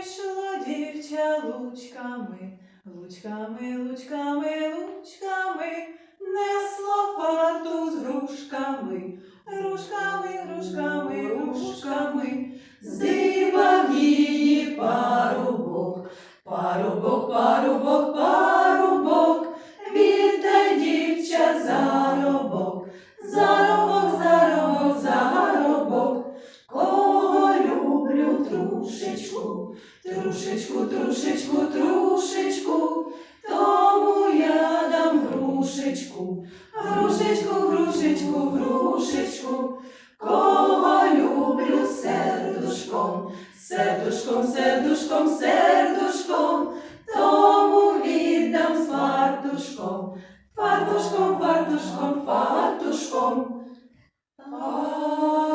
Ішла дівча лучками, лучками, лучками, лучками, несла фарту з грушками, грушками, грушками, грушками, здибав її парубок, парубок, парубок, парубок, трушечку, трушечку, трушечку, тому я дам грушечку, грушечку, грушечку, грушечку, кого люблю сердушком, сердушком, сердушком, сердушком, тому віддам з фартушком, фартушком, фартушком, фартушком, фартушком.